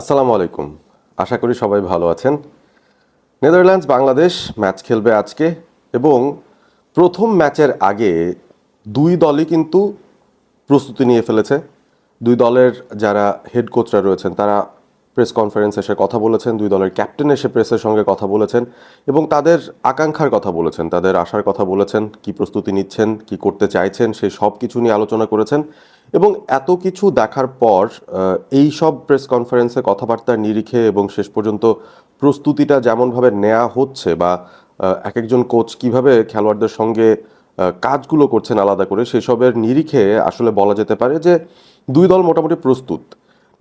আসসালামু আলাইকুম। আশা করি সবাই ভালো আছেন। নেদারল্যান্ডস বাংলাদেশ ম্যাচ খেলবে আজকে এবং প্রথম ম্যাচের আগে দুই দলই কিন্তু প্রস্তুতি নিয়ে ফেলেছে। দুই দলের যারা হেড কোচরা রয়েছেন, তারা প্রেস কনফারেন্স এসে কথা বলেছেন, দুই দলের ক্যাপ্টেন এসে প্রেসের সঙ্গে কথা বলেছেন এবং তাদের আকাঙ্ক্ষার কথা বলেছেন, তাদের আশার কথা বলেছেন, কি প্রস্তুতি নিচ্ছেন, কি করতে চাইছেন সেই সব কিছু নিয়ে আলোচনা করেছেন এবং এত কিছু দেখার পর এই সব প্রেস কনফারেন্সে কথাবার্তার নিরিখে এবং শেষ পর্যন্ত প্রস্তুতিটা যেমনভাবে নেওয়া হচ্ছে বা এক একজন কোচ কীভাবে খেলোয়াড়দের সঙ্গে কাজগুলো করছেন আলাদা করে, সেসবের নিরিখে আসলে বলা যেতে পারে যে দুই দল মোটামুটি প্রস্তুত।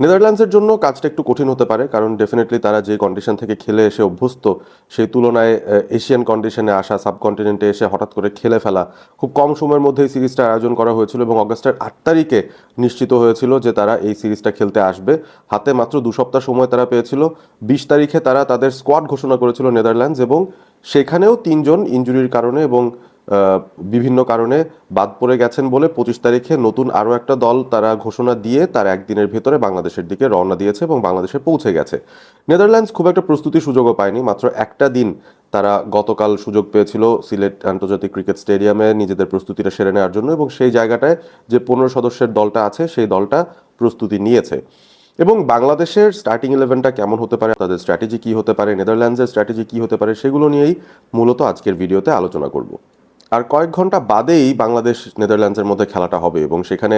নেদারল্যান্ডসের জন্য কাজটা একটু কঠিন হতে পারে, কারণ ডেফিনেটলি তারা যে কন্ডিশন থেকে খেলে এসে অভ্যস্ত, সেই তুলনায় এশিয়ান কন্ডিশনে আসা সাবকন্টিনেন্টে এসে হঠাৎ করে খেলে ফেলা, খুব কম সময়ের মধ্যে এই সিরিজটা আয়োজন করা হয়েছিল এবং অগস্টের আট তারিখে নিশ্চিত হয়েছিল যে তারা এই সিরিজটা খেলতে আসবে। হাতে মাত্র দু সপ্তাহ সময় তারা পেয়েছিল, বিশ তারিখে তারা তাদের স্কোয়াড ঘোষণা করেছিল নেদারল্যান্ডস এবং সেখানেও তিনজন ইনজুরির কারণে এবং বিভিন্ন কারণে বাদ পড়ে গেছেন বলে পঁচিশ তারিখে নতুন আরও একটা দল তারা ঘোষণা দিয়ে তার একদিনের ভেতরে বাংলাদেশের দিকে রওনা দিয়েছে এবং বাংলাদেশে পৌঁছে গেছে। নেদারল্যান্ডস খুব একটা প্রস্তুতি সুযোগও পায়নি, মাত্র একটা দিন তারা গতকাল সুযোগ পেয়েছিল সিলেট আন্তর্জাতিক ক্রিকেট স্টেডিয়ামে নিজেদের প্রস্তুতিটা সেরে নেওয়ার জন্য এবং সেই জায়গাটায় যে পনেরো সদস্যের দলটা আছে, সেই দলটা প্রস্তুতি নিয়েছে। এবং বাংলাদেশের স্টার্টিং ইলেভেনটা কেমন হতে পারে, তাদের স্ট্র্যাটেজি কী হতে পারে, নেদারল্যান্ডসের স্ট্র্যাটেজি কী হতে পারে, সেগুলো নিয়েই মূলত আজকের ভিডিওতে আলোচনা করব। আর কয়েক ঘণ্টা বাদেই বাংলাদেশ নেদারল্যান্ডসের মধ্যে খেলাটা হবে এবং সেখানে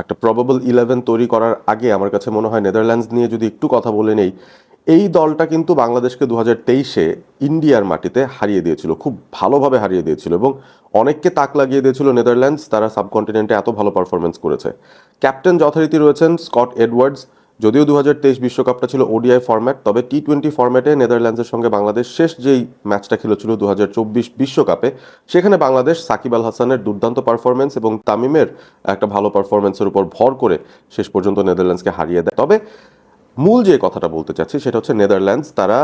একটা প্রবাবল ইলেভেন তৈরি করার আগে আমার কাছে মনে হয় নেদারল্যান্ডস নিয়ে যদি একটু কথা বলে নেই, এই দলটা কিন্তু বাংলাদেশকে দু হাজার তেইশে ইন্ডিয়ার মাটিতে হারিয়ে দিয়েছিল, খুব ভালোভাবে হারিয়ে দিয়েছিল এবং অনেককে তাক লাগিয়ে দিয়েছিল নেদারল্যান্ডস, তারা সাবকন্টিনেন্টে এত ভালো পারফরমেন্স করেছে। ক্যাপ্টেন যথারীতি রয়েছেন স্কট এডওয়ার্ডস যদিও দু বিশ্বকাপটা ছিল ওডিআই ফরম্যাট তবে টি টোয়েন্টি ফরম্যাটে নেদারল্যান্ডসের সঙ্গে বাংলাদেশ শেষ যেই ম্যাচটা খেলেছিল দু বিশ্বকাপে, সেখানে বাংলাদেশ সাকিব আল হাসানের দুর্দান্ত পারফরমেন্স এবং তামিমের একটা ভালো পারফরমেন্সের উপর ভর করে শেষ পর্যন্ত নেদারল্যান্ডসকে হারিয়ে দেয়। তবে মূল যে কথাটা বলতে চাচ্ছি, সেটা হচ্ছে নেদারল্যান্ডস, তারা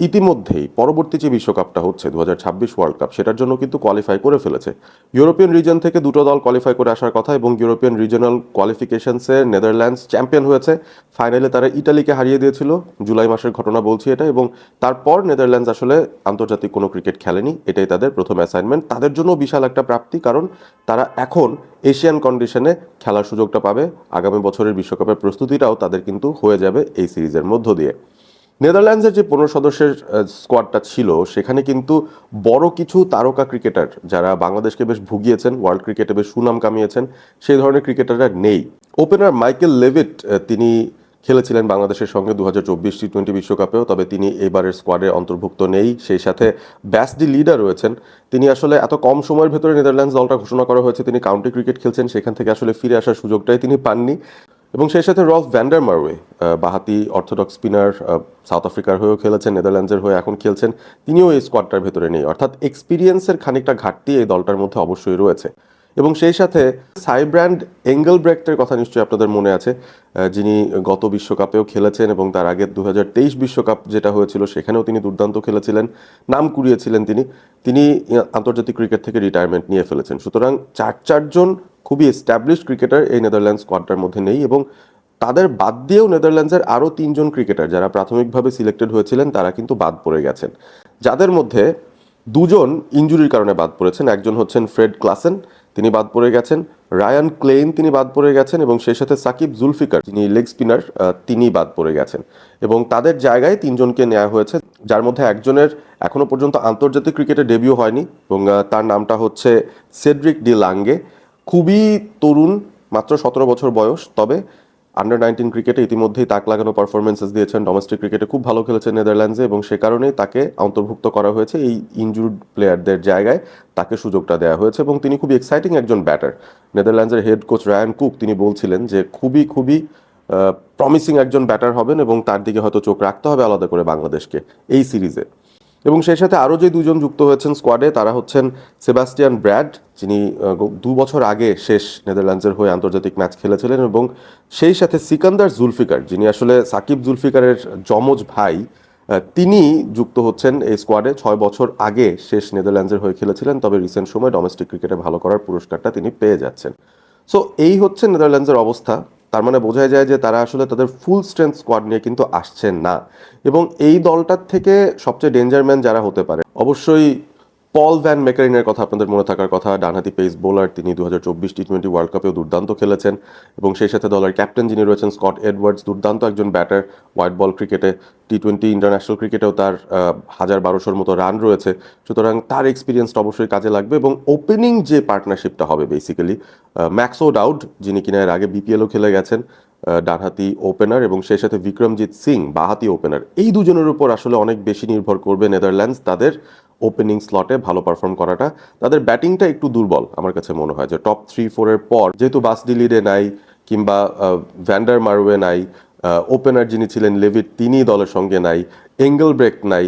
ইতিমধ্যেই পরবর্তী যে বিশ্বকাপটা হচ্ছে দু ছাব্বিশ ওয়ার্ল্ড কাপ সেটার জন্য কিন্তু কোয়ালিফাই করে ফেলেছে। ইউরোপিয়ান রিজন থেকে দুটো দল কোয়ালিফাই করে আসার কথা এবং ইউরোপিয়ান রিজনাল কোয়ালিফিকেশনসে নেদারল্যান্ডস চ্যাম্পিয়ন হয়েছে। ফাইনালে তারা ইটালিকে হারিয়ে দিয়েছিল। জুলাই মাসের ঘটনা বলছি এটা এবং তারপর নেদারল্যান্ডস আসলে আন্তর্জাতিক কোনো ক্রিকেট খেলেনি। এটাই তাদের প্রথম অ্যাসাইনমেন্ট তাদের জন্য বিশাল একটা প্রাপ্তি কারণ তারা এখন এশিয়ান কন্ডিশনে খেলার সুযোগটা পাবে। আগামী বছরের বিশ্বকাপের প্রস্তুতিটাও তাদের কিন্তু হয়ে যাবে এই সিরিজের মধ্য দিয়ে। নেদারল্যান্ডসের যে পনেরো সদস্যের স্কোয়াডটা ছিল, সেখানে কিন্তু বড় কিছু তারকা ক্রিকেটার যারা বাংলাদেশকে বেশ ভুগিয়েছেন ওয়ার্ল্ড ক্রিকেটে বেশ সুনাম কামিয়েছেন, সেই ধরনের ক্রিকেটাররা নেই। ওপেনার মাইকেল লেভিট তিনি খেলেছিলেন বাংলাদেশের সঙ্গে দু হাজার চব্বিশ টি টোয়েন্টি বিশ্বকাপেও, তবে তিনি এবারের স্কোয়াডে অন্তর্ভুক্ত নেই। সেই সাথে ব্যাসডি লিডার রয়েছেন। তিনি আসলে এত কম সময়ের ভেতরে নেদারল্যান্ডস দলটা ঘোষণা করা হয়েছে, তিনি কাউন্টি ক্রিকেট খেলছেন, সেখান থেকে আসলে ফিরে আসার সুযোগটাই তিনি পাননি। এবং সেই সাথে রলফ ভ্যান্ডার মারওয়ে বাহাতি অর্থোডক্স স্পিনার সাউথ আফ্রিকার হয়েও খেলেছেন, নেদারল্যান্ডসের হয়ে এখন খেলছেন। তিনিও এই স্কোয়াডটার ভেতরে নেই। অর্থাৎ এক্সপিরিয়েন্সের খানিকটা ঘাটতি এই দলটার মধ্যে অবশ্যই রয়েছে। এবং সেই সাথে সাইব্র্যান্ড এঙ্গেল ব্রেক্টের কথা নিশ্চয়ই আপনাদের মনে আছে যিনি গত বিশ্বকাপেও খেলেছেন এবং তার আগে দু বিশ্বকাপ যেটা হয়েছিল সেখানেও তিনি দুর্দান্ত খেলেছিলেন, নাম কুড়িয়েছিলেন তিনি। তিনি আন্তর্জাতিক ক্রিকেট থেকে রিটায়ারমেন্ট নিয়ে ফেলেছেন। সুতরাং চার চারজন খুবই এস্টাবলিশ ক্রিকেটার এই নেদারল্যান্ডস স্কোয়াডটার মধ্যে নেই এবং তাদের বাদ দিয়েও নেদারল্যান্ডসের আরও তিনজন ক্রিকেটার যারা প্রাথমিকভাবে সিলেক্টেড হয়েছিলেন, তারা কিন্তু বাদ পড়ে গেছেন। যাদের মধ্যে দুজন ইঞ্জুরির কারণে বাদ পড়েছেন, একজন হচ্ছেন ফ্রেড ক্লাসেন তিনি বাদ পড়ে গেছেন। রায়ান ক্লেইন তিনি বাদ পড়ে গেছেন এবং সেই সাথে সাকিব জুলফিকার যিনি লেগ স্পিনার তিনি বাদ পড়ে গেছেন। এবং তাদের জায়গায় তিনজনকে নেওয়া হয়েছে, যার মধ্যে একজনের এখনও পর্যন্ত আন্তর্জাতিক ক্রিকেটে ডেবিউ হয়নি এবং তার নামটা হচ্ছে সেড্রিক ডি লাঙ্গে খুবই তরুণ, মাত্র সতেরো বছর বয়স, তবে আন্ডার নাইনটিন ক্রিকেটে ইতিমধ্যেই তাক লাগানো পারফরমেন্সেস দিয়েছেন। ডোমেস্টিক ক্রিকেটে খুব ভালো খেলেছেন নেদারল্যান্ডসে এবং সে কারণেই তাকে অন্তর্ভুক্ত করা হয়েছে এই ইনজুর্ড প্লেয়ারদের জায়গায়। তাকে সুযোগটা দেওয়া হয়েছে এবং তিনি খুবই এক্সাইটিং একজন ব্যাটার নেদারল্যান্ডসের হেড কোচ রায়ান কুক তিনি বলছিলেন যে, খুবই খুবই প্রমিসিং একজন ব্যাটার হবেন এবং তার দিকে হয়তো চোখ রাখতে হবে আলাদা করে বাংলাদেশকে। এই সিরিজে এবং সেই সাথে আরও যে দুজন যুক্ত হয়েছেন স্কোয়াডে তারা হচ্ছেন সেবাস্টিয়ান ব্র্যাড যিনি দু বছর আগে শেষ নেদারল্যান্ডসের হয়ে আন্তর্জাতিক ম্যাচ খেলেছিলেন এবং সেই সাথে সিকান্দার জুলফিকার, যিনি আসলে সাকিব জুলফিকারের যমজ ভাই তিনি যুক্ত হচ্ছেন এই স্কোয়াডে ছয় বছর আগে শেষ নেদারল্যান্ডসের হয়ে খেলেছিলেন, তবে রিসেন্ট সময় ডোমেস্টিক ক্রিকেটে ভালো করার পুরস্কারটা তিনি পেয়ে যাচ্ছেন। সো এই হচ্ছে নেদারল্যান্ডসের অবস্থা। তার মানে বোঝা যায় যে তারা আসলে তাদের ফুল স্ট্রেংথ স্কোয়াড নিয়ে কিন্তু আসছেন না। এবং এই দলটার থেকে সবচেয়ে ডেঞ্জারম্যান যারা হতে পারে, অবশ্যই পল ভ্যান মেকারিনের কথা আপনাদের মনে থাকার কথা, ডানহাতি পেস বোলার তিনি দু হাজার চব্বিশ টি টোয়েন্টি ওয়ার্ল্ড কাপেও দুর্দান্ত খেলেছেন এবং সেই সাথে দলের ক্যাপ্টেন যিনি রয়েছেন স্কট এডওয়ার্ডস দুর্দান্ত একজন ব্যাটার হোয়াইট বল ক্রিকেটে টি টোয়েন্টি ইন্টারন্যাশনাল ক্রিকেটেও তার হাজার বারোশোর মতো রান রয়েছে। সুতরাং তার এক্সপিরিয়েন্সটা অবশ্যই কাজে লাগবে এবং ওপেনিং যে পার্টনারশিপটা হবে বেসিক্যালি ম্যাক্সো ডাউড যিনি কিনা এর আগে বিপিএলও খেলে গেছেন ডানহাতি ওপেনার এবং সেই সাথে বিক্রমজিৎ সিং বাহাতি ওপেনার এই দুজনের উপর আসলে অনেক বেশি নির্ভর করবে নেদারল্যান্ডস তাদের ওপেনিং স্লটে ভালো পারফর্ম করাটা, তাদের ব্যাটিংটা একটু দুর্বল আমার কাছে মনে হয়। যে টপ থ্রি ফোরের পর যেহেতু বাস বাসডিলিডে নাই কিংবা ভ্যান্ডার মারওয়ে নাই ওপেনার যিনি ছিলেন লেভিট তিনি দলের সঙ্গে নাই এঙ্গেল ব্রেক নাই,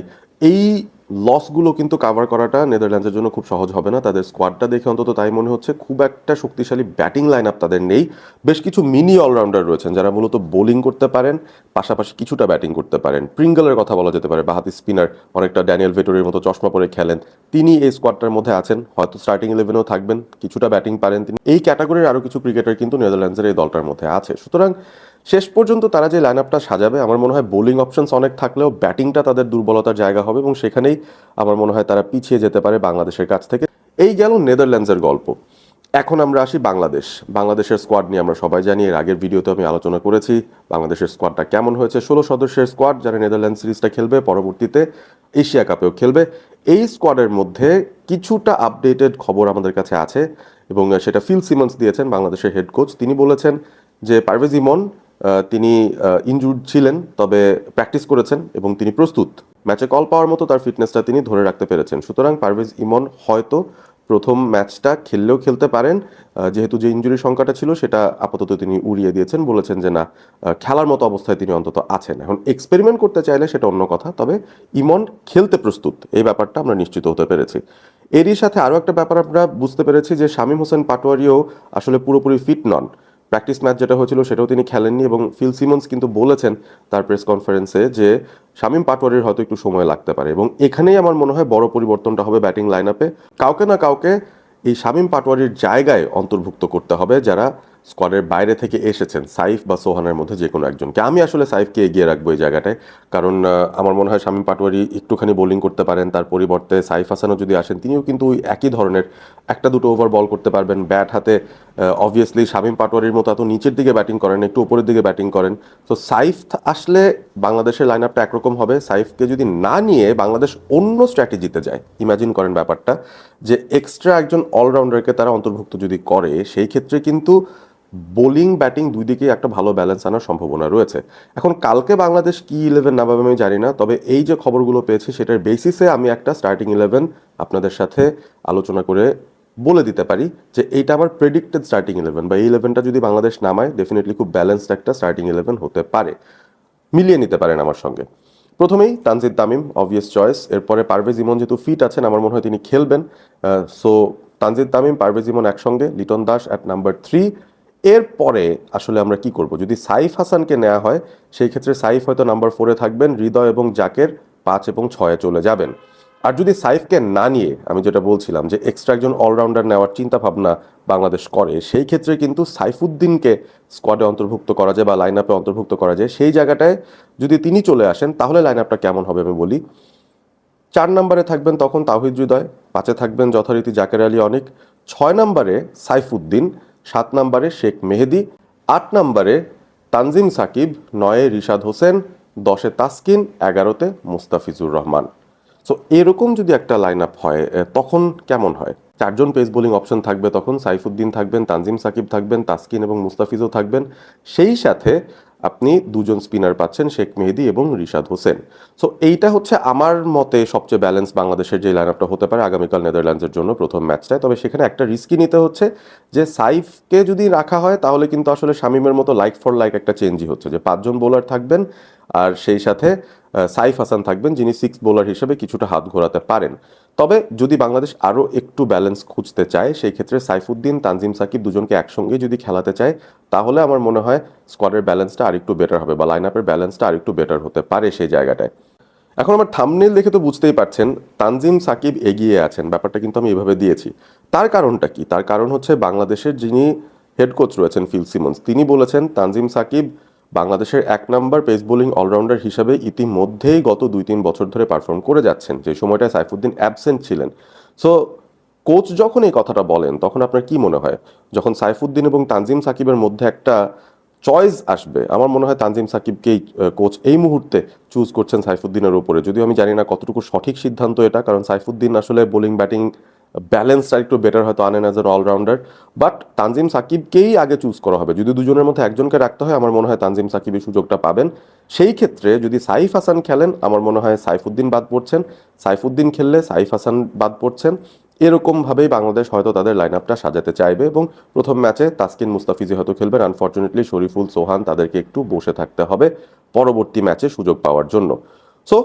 এই লসগুলো কিন্তু কাভার করাটা নেদারল্যান্ডসের জন্য খুব সহজ হবে না। তাদের স্কোয়াডটা দেখে অন্তত তাই মনে হচ্ছে খুব একটা শক্তিশালী ব্যাটিং লাইন আপ তাদের নেই। বেশ কিছু মিনি অলরাউন্ডার রয়েছেন যারা মূলত বোলিং করতে পারেন, পাশাপাশি কিছুটা ব্যাটিং করতে পারেন। প্রিঙ্গলের কথা বলা যেতে পারে, বাহাতি স্পিনার অনেকটা ড্যানিয়েল ভেটোরের মতো চশমা পরে খেলেন। তিনি এই স্কোয়াডটার মধ্যে আছেন, হয়তো স্টার্টিং ইলেভেনেও থাকবেন, কিছুটা ব্যাটিং পারেন তিনি। এই ক্যাটাগরির আরও কিছু ক্রিকেটার কিন্তু নেদারল্যান্ডসের এই দলটার মধ্যে আছে। সুতরাং শেষ পর্যন্ত তারা যে লাইন আপটা সাজাবে, আমার মনে হয় বোলিং অপশনস অনেক থাকলেও ব্যাটিংটা তাদের দুর্বলতার জায়গা হবে এবং সেখানেই আমার মনে হয় তারা পিছিয়ে যেতে পারে বাংলাদেশের কাছ থেকে। এই গেল নেদারল্যান্ডসের গল্প। এখন আমরা আসি বাংলাদেশ। বাংলাদেশের স্কোয়াড নিয়ে আমরা সবাই জানি, এর আগের ভিডিওতে আমি আলোচনা করেছি, বাংলাদেশের স্কোয়াডটা কেমন হয়েছে? ষোলো সদস্যের স্কোয়াড যারা নেদারল্যান্ড সিরিজটা খেলবে, পরবর্তীতে এশিয়া কাপেও খেলবে। এই স্কোয়াডের মধ্যে কিছুটা আপডেটেড খবর আমাদের কাছে আছে এবং সেটা ফিল সিমন্স দিয়েছেন, বাংলাদেশের হেড কোচ তিনি বলেছেন যে, পারভেজ ইমন তিনি ইনজুর্ড ছিলেন, তবে প্র্যাকটিস করেছেন এবং তিনি প্রস্তুত। ম্যাচে কল পাওয়ার মতো তার ফিটনেসটা তিনি ধরে রাখতে পেরেছেন। সুতরাং পারভেজ ইমন হয়তো প্রথম ম্যাচটা খেললেও খেলতে পারেন। যেহেতু যে ইঞ্জুরি সংখ্যাটা ছিল, সেটা আপাতত তিনি উড়িয়ে দিয়েছেন। বলেছেন যে না খেলার মতো অবস্থায় তিনি অন্তত আছেন। এখন এক্সপেরিমেন্ট করতে চাইলে সেটা অন্য কথা, তবে ইমন খেলতে প্রস্তুত। এই ব্যাপারটা আমরা নিশ্চিত হতে পেরেছি। এরই সাথে আরও একটা ব্যাপার আমরা বুঝতে পেরেছি যে শামীম হোসেন পাটোয়ারিও আসলে পুরোপুরি ফিট নন। প্র্যাকটিস ম্যাচ যেটা হয়েছিল সেটাও তিনি খেলেননি এবং ফিল সিমন্স কিন্তু বলেছেন তার প্রেস কনফারেন্সে যে শামীম পাটোয়ারির হয়তো একটু সময় লাগতে পারে এবং এখানেই আমার মনে হয় বড় পরিবর্তনটা হবে ব্যাটিং লাইন আপে কাউকে না কাউকে এই শামীম পাটোয়ারির জায়গায় অন্তর্ভুক্ত করতে হবে যারা স্কোয়াডের বাইরে থেকে এসেছেন সাইফ বা সোহানের মধ্যে যে কোনো একজনকে। আমি আসলে সাইফকে এগিয়ে রাখব এই জায়গাটায়। কারণ আমার মনে হয় শামীম পাটোয়ারি একটুখানি বোলিং করতে পারেন, তার পরিবর্তে সাইফ হাসানও যদি আসেন, তিনিও কিন্তু একই ধরনের একটা দুটো ওভার বল করতে পারবেন। ব্যাট হাতে অবভিয়াসলি শামীম পাটোয়ারির মতো এত নিচের দিকে ব্যাটিং করেন, একটু উপরের দিকে ব্যাটিং করেন। তো সাইফ আসলে বাংলাদেশের লাইন আপটা একরকম হবে। সাইফকে যদি না নিয়ে বাংলাদেশ অন্য স্ট্র্যাটেজিতে যায় ইমাজিন করেন ব্যাপারটা, যে এক্সট্রা একজন অলরাউন্ডারকে তারা অন্তর্ভুক্ত যদি করে, সেই ক্ষেত্রে কিন্তু বোলিং, ব্যাটিং দুই দিকেই একটা ভালো ব্যালেন্স আনার সম্ভাবনা রয়েছে। এখন কালকে বাংলাদেশ কি ইলেভেন নামাবে আমি জানি না, তবে এই যে খবরগুলো পেয়েছি সেটার বেসিসে আমি একটা স্টার্টিং ইলেভেন আপনাদের সাথে আলোচনা করে বলে দিতে পারি যে এইটা আমার প্রেডিক্টেড স্টার্টিং ইলেভেন বা এই ইলেভেনটা যদি বাংলাদেশ নামায় ডেফিনেটলি খুব ব্যালেন্সড একটা স্টার্টিং ইলেভেন হতে পারে। মিলিয়ে নিতে পারেন আমার সঙ্গে। প্রথমেই তানজিদ তামিম অবভিয়াস চয়েস এরপরে পারভেজ ইমন যেহেতু ফিট আছেন, আমার মনে হয় তিনি খেলবেন। সো তানজিদ তামিম, পারভেজ ইমন একসঙ্গে, Liton Das at number three এরপরে আসলে আমরা কি করব? যদি সাইফ হাসানকে নেওয়া হয়, সেই ক্ষেত্রে সাইফ হয়তো নাম্বার ফোরে থাকবেন, হৃদয় এবং জাকের পাঁচ এবং ছয়ে চলে যাবেন। আর যদি সাইফকে না নিয়ে, আমি যেটা বলছিলাম যে এক্সট্রা একজন অলরাউন্ডার নেওয়ার চিন্তা ভাবনা বাংলাদেশ করে, সেই ক্ষেত্রে কিন্তু সাইফুদ্দিনকে স্কোয়াডে অন্তর্ভুক্ত করা যায় বা লাইন আপে অন্তর্ভুক্ত করা যায়। সেই জায়গাটায় যদি তিনি চলে আসেন, তাহলে লাইন আপটা কেমন হবে আমি বলি। চার নম্বরে থাকবেন তখন তাহিদ হৃদয়, পাঁচে থাকবেন যথারীতি জাকের আলী অনেক, ছয় নম্বরে সাইফুদ্দিন সাত নম্বরে শেখ মেহেদি, আট নম্বরে তানজিম সাকিব, নয়ে রিশাদ হোসেন, দশে তাসকিন এগারোতে মুস্তাফিজুর রহমান। সো এরকম যদি একটা লাইন আপ হয় তখন কেমন হয়? চারজন পেস বোলিং অপশন থাকবে তখন, সাইফুদ্দিন থাকবেন, তানজিম সাকিব থাকবেন, তাসকিন এবং মুস্তাফিজও থাকবেন। সেই সাথে আপনি দুজন স্পিনার পাচ্ছেন, শেখ মেহেদি এবং রিশাদ হোসেন। সো এইটা হচ্ছে আমার মতে সবচেয়ে ব্যালেন্স বাংলাদেশের যে লাইন আপটা হতে পারে আগামীকাল নেদারল্যান্ডসের জন্য প্রথম ম্যাচটায় তবে সেখানে একটা রিস্কি নিতে হচ্ছে যে সাইফকে যদি রাখা হয়, তাহলে কিন্তু আসলে শামিমের মতো লাইক ফর লাইক একটা চেঞ্জই হচ্ছে। যে পাঁচজন বোলার থাকবেন আর সেই সাথে সাইফ হাসান থাকবেন, যিনি সিক্স বোলার হিসেবে কিছুটা হাত ঘোরাতে পারেন। তবে যদি বাংলাদেশ আরও একটু ব্যালেন্স খুঁজতে চায়, সেই ক্ষেত্রে সাইফুদ্দিন, তানজিম সাকিব দুজনকে একসঙ্গে যদি খেলাতে চায়, তাহলে আমার মনে হয় স্কোয়াডের ব্যালেন্সটা আরেকটু বেটার হবে বা লাইন আপের ব্যালেন্সটা আরেকটু বেটার হতে পারে সেই জায়গাটায়। এখন আমার থামনেল দেখে তো বুঝতেই পারছেন, তানজিম সাকিব এগিয়ে আছেন, ব্যাপারটা কিন্তু আমি এভাবে দিয়েছি। তার কারণটা কি? তার কারণ হচ্ছে বাংলাদেশের যিনি হেড কোচ রয়েছেন ফিল সিমন্স, তিনি বলেছেন, তানজিম সাকিব বাংলাদেশের এক নম্বর পেস বোলিং অলরাউন্ডার হিসাবে ইতিমধ্যেই গত দুই তিন বছর ধরে পারফর্ম করে যাচ্ছেন। যে সময়টায় সাইফুদ্দিন অ্যাবসেন্ট ছিলেন। সো কোচ যখন এই কথাটা বলেন, তখন আপনার কি মনে হয়? যখন সাইফুদ্দিন এবং তানজিম সাকিবের মধ্যে একটা চয়েস আসবে, আমার মনে হয় তানজিম সাকিবকেই কোচ এই মুহূর্তে চুজ করছেন সাইফুদ্দিনের উপরে। যদিও আমি জানি না কতটুকু সঠিক সিদ্ধান্ত এটা, কারণ সাইফুদ্দিন আসলে বোলিং ব্যাটিং ব্যালেন্সটা একটু বেটার হয়তো আনেন as an allrounder but Tanzim সাকিবকেই আগে চুজ করা হবে। যদি দুজনের মধ্যে একজনকে রাখতে হয়, আমার মনে হয় তানজিম সাকিবের সুযোগটা পাবেন। সেই ক্ষেত্রে যদি সাইফ হাসান খেলেন, আমার মনে হয় সাইফুদ্দিন বাদ পড়ছেন। সাইফুদ্দিন খেললে সাইফ হাসান বাদ পড়ছেন। এরকমভাবেই বাংলাদেশ হয়তো তাদের লাইন আপটা সাজাতে চাইবে এবং প্রথম ম্যাচে তাসকিন মুস্তাফিজি হয়তো খেলবেন। আনফর্চুনেটলি শরীফুল সোহান তাদেরকে একটু বসে থাকতে হবে পরবর্তী ম্যাচে সুযোগ পাওয়ার জন্য। সো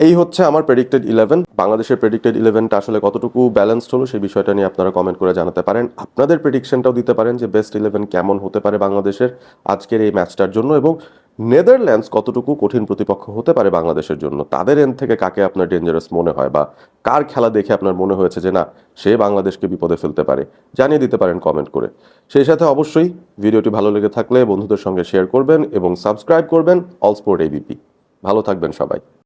এই হচ্ছে আমার প্রেডিক্টেড ইলেভেন বাংলাদেশের প্রেডিক্টেড ইলেভেনটা আসলে কতটুকু ব্যালেন্সড হলো সেই বিষয়টা নিয়ে আপনারা কমেন্ট করে জানাতে পারেন। আপনাদের প্রেডিকশনটাও দিতে পারেন যে বেস্ট ইলেভেন কেমন হতে পারে বাংলাদেশের আজকের এই ম্যাচটার জন্য এবং নেদারল্যান্ডস কতটুকু কঠিন প্রতিপক্ষ হতে পারে বাংলাদেশের জন্য। তাদের এন্ড থেকে কাকে আপনার ডেঞ্জারাস মনে হয় বা কার খেলা দেখে আপনার মনে হয়েছে যে না, সে বাংলাদেশকে বিপদে ফেলতে পারে? জানিয়ে দিতে পারেন কমেন্ট করে। সেই সাথে অবশ্যই ভিডিওটি ভালো লেগে থাকলে বন্ধুদের সঙ্গে শেয়ার করবেন এবং সাবস্ক্রাইব করবেন অল স্পোর্ট এবিপি ভালো থাকবেন সবাই।